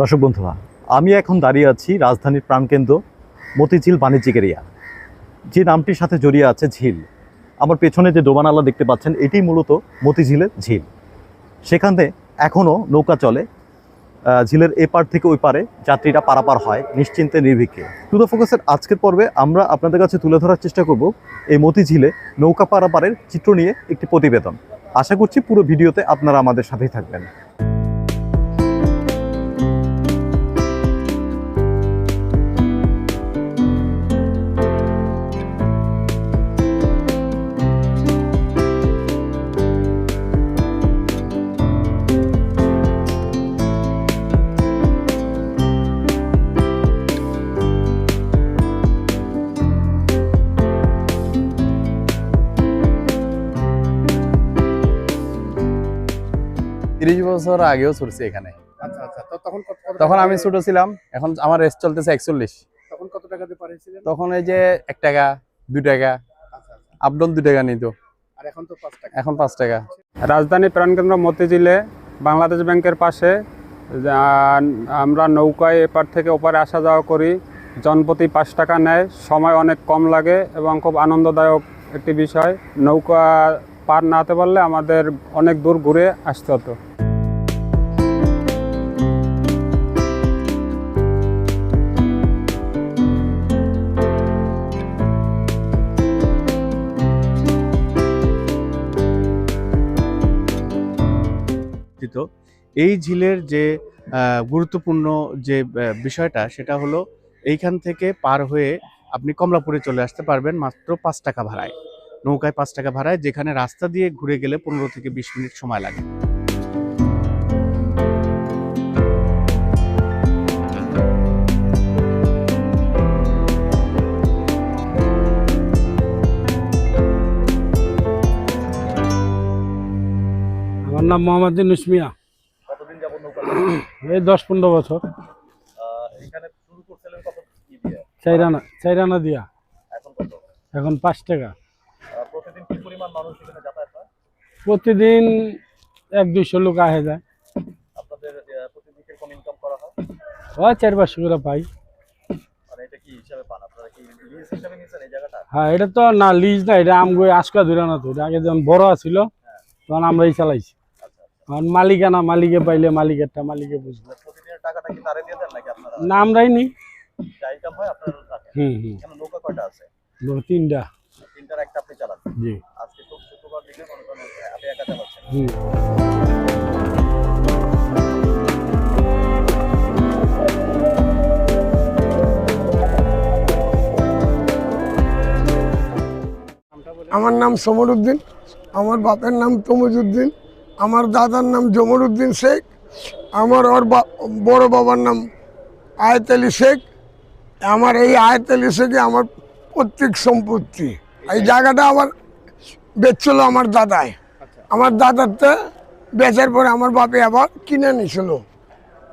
দর্শক বন্ধুরা, আমি এখন দাঁড়িয়ে আছি রাজধানীর প্রাণকেন্দ্র মতিঝিল বাণিজ্যিক এরিয়া। যে নামটির সাথে জড়িয়ে আছে ঝিল। আমার পেছনে যে ডোবানালা দেখতে পাচ্ছেন, এটি মূলত মতিঝিলের ঝিল। সেখানে এখনও নৌকা চলে। ঝিলের এপার থেকে ওই পারে যাত্রীরা পারাপার হয়, নিশ্চিন্তে নির্ভীকে টু দ্য ফোকাসের আজকের পর্বে আমরা আপনাদের কাছে তুলে ধরার চেষ্টা করব এই মতিঝিলে নৌকা পারাপারের চিত্র নিয়ে একটি প্রতিবেদন। আশা করছি পুরো ভিডিওতে আপনারা আমাদের সাথেই থাকবেন। তিরিশ বছর আগেও ছুটছি এখানে। আচ্ছা আচ্ছা। তখন আমি ছোট ছিলাম এখন আমার রেস্ট চলতেছে একচল্লিশ। তখন কত টাকা দিয়ে তখন এই যে এক টাকা দুই টাকা আচ্ছা আচ্ছা। আপডাউন দুই টাকা নিত। আর এখন তো পাঁচ টাকা। এখন পাঁচ টাকা। রাজধানী প্রাণকেন্দ্র মতিঝিলে বাংলাদেশ ব্যাংকের পাশে আমরা নৌকায় এপার থেকে ওপারে আসা যাওয়া করি। জনপ্রতি পাঁচ টাকা নেয়। সময় অনেক কম লাগে এবং খুব আনন্দদায়ক একটি বিষয়। নৌকা পার না হতে পারলে আমাদের অনেক দূর ঘুরে আসতে হতো। অবস্থিত এই ঝিলের যে গুরুত্বপূর্ণ যে বিষয়টা সেটা হলো এইখান থেকে পার হয়ে আপনি কমলাপুরে চলে আসতে পারবেন মাত্র পাঁচ টাকা ভাড়ায়। নৌকায় পাঁচ টাকা ভাড়ায় যেখানে রাস্তা দিয়ে ঘুরে গেলে পনেরো থেকে বিশ মিনিট সময় লাগে। আমার নাম মোহাম্মদ ইউনুস মিয়া। কতদিন যাব নৌকা এই দশ পনেরো বছর। চাইরানা চাইরানা দিয়া? এখন পাঁচ টাকা। প্রতিদিন হয়? এক দুইশো লোক আহে যায়। হয়? চার পাঁচশো করে পাই। মানে হ্যাঁ এটা তো না লিজ না এটা আমগো আজকা ধরে না তো আগে যখন বড় ছিল তখন আমরাই চালাইছি। এখন মালিকানা মালিকে পাইলে মালিকেরটা মালিকে বুঝব। প্রতিদিনের টাকাটা কি তারে দিয়ে দেন নাকি আপনারা? না আমরাই নি যা ইনকাম হয় আপনারা থাকেন হুম হুম। নৌকা কয়টা আছে? তিনটা। তিনটার একটা আপনি চালান। জি। আজকে শুক্রবার দিকে আপনি একা চালাচ্ছেন। হুম। আমার নাম সমর উদ্দিন আমার বাপের নাম তমুজউদ্দিন আমার দাদার নাম জমর উদ্দিন শেখ আমার ওর বা- বড় বাবার নাম আয়ত আলী শেখ আমার এই আয়ত আলী শেখে আমার প্রত্যেক সম্পত্তি। এই জায়গাটা আমার বেচছিল আমার দাদায় আমার দাদারটা বেচার পরে আমার বাপে আবার কিনে নিয়েছিল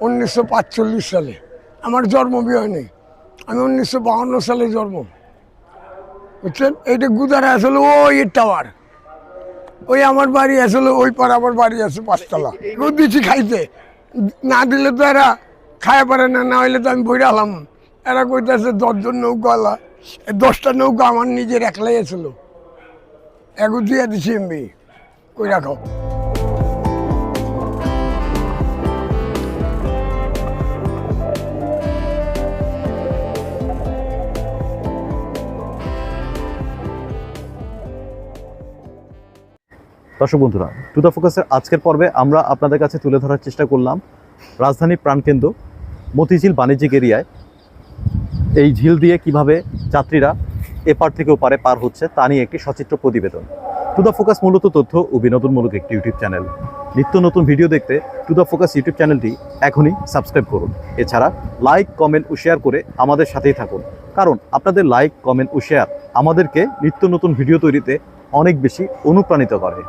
উনিশশো পাঁচচল্লিশ সালে। আমার জন্ম বিয়ে নেই আমি উনিশশো বাহান্ন সালে জন্ম। বুঝছেন? এইটা গুদারে আসলে ওই টাওয়ার ওই আমার বাড়ি আসলে, ওই পর আমার বাড়ি আছে পাঁচতলা। রোদ দিচ্ছি খাইতে। না দিলে তো এরা খায় পারে না না হইলে তো আমি বই রাখলাম এরা কইতেছে, দশজন নৌকাওয়ালা আলা। দশটা নৌকা আমার নিজের একলাই আছিল। এগো দিয়ে দিছি এমবি কই রাখো দর্শক বন্ধুরা টু দ্য ফোকাসের আজকের পর্বে আমরা আপনাদের কাছে তুলে ধরার চেষ্টা করলাম রাজধানীর প্রাণকেন্দ্র, মতিঝিল বাণিজ্যিক এরিয়ায়। এই ঝিল দিয়ে কীভাবে যাত্রীরা এপার থেকে ওপারে পার হচ্ছে তা নিয়ে একটি সচিত্র প্রতিবেদন। টু দ্য ফোকাস মূলত তথ্য ও বিনোদনমূলক একটি ইউটিউব চ্যানেল। নিত্য নতুন ভিডিও দেখতে টু দ্য ফোকাস ইউটিউব চ্যানেলটি এখনই সাবস্ক্রাইব করুন। এছাড়া লাইক, কমেন্ট ও শেয়ার করে আমাদের সাথেই থাকুন। কারণ আপনাদের লাইক, কমেন্ট ও শেয়ার আমাদেরকে নিত্য নতুন ভিডিও তৈরিতে অনেক বেশি অনুপ্রাণিত করে।